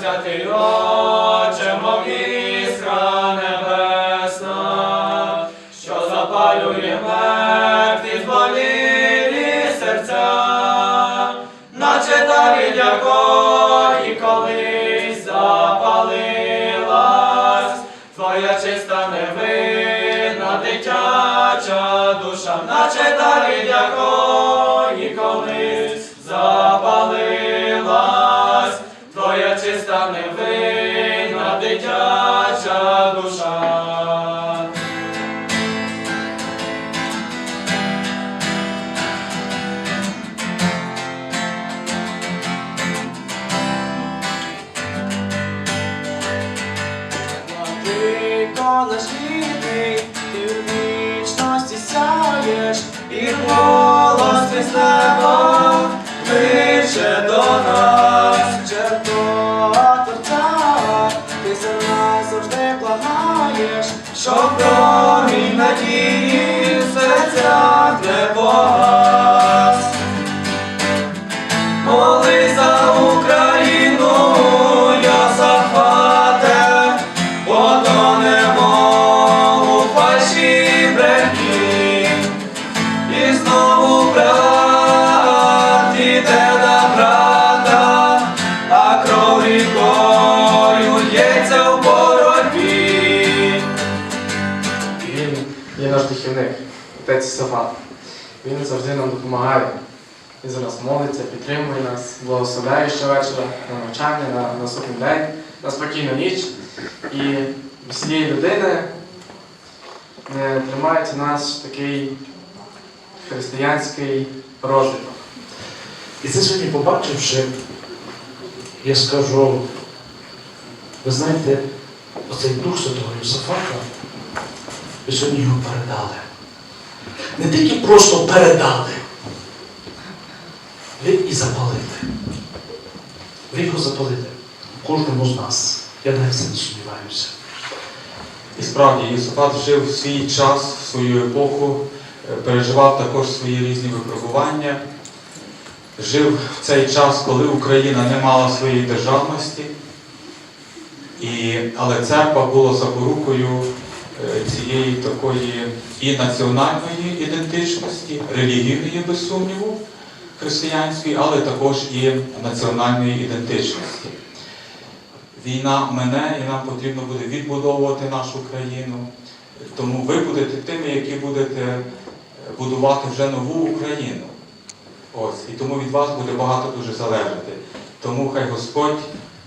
Святий Отче, мов іскра небесна, що запалює мертві зболілі серця, наче та від якої колись запалилась, твоя чиста невинна дитяча душа, наче та від невинна дитяча душа. Владико наш ти в вічності сяєш, і голос ти з завжди благаєш, що промінь надії є наш духівник, отець Сафат. Він завжди нам допомагає. Він за нас молиться, підтримує нас, благословляє щовечора на навчання, на наступний день, на спокійну ніч. І без цієї людини не тримається наш такий християнський розвиток. І це сьогодні побачивши, я скажу, ви знаєте, оцей Дух Святого Йосафата, ви сьогодні його передали. Не тільки просто передали, ви і запалите. Ви його запалите. Кожному з нас. Я навіть не сумніваюся. І справді Єсофат жив свій час, свою епоху, е, переживав також свої різні випробування. Жив в цей час, коли Україна не мала своєї державності, і, але церква була запорукою цієї такої і національної ідентичності, релігійної, без сумніву, християнської, але також і національної ідентичності. Війна мене і нам потрібно буде відбудовувати нашу країну. Тому ви будете тими, які будете е, будувати вже нову Україну. Ось. І тому від вас буде багато дуже залежати. Тому хай Господь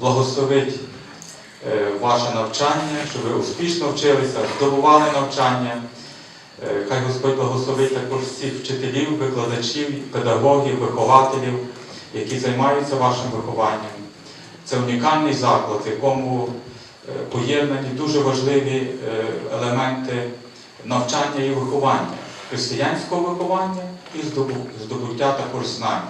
благословить е, ваше навчання, щоб ви успішно вчилися, здобували навчання. Е, Хай Господь благословить також всіх вчителів, викладачів, педагогів, вихователів, які займаються вашим вихованням. Це унікальний заклад, в якому е, поєднані дуже важливі е, елементи навчання і виховання, християнського виховання і здобуття також знань.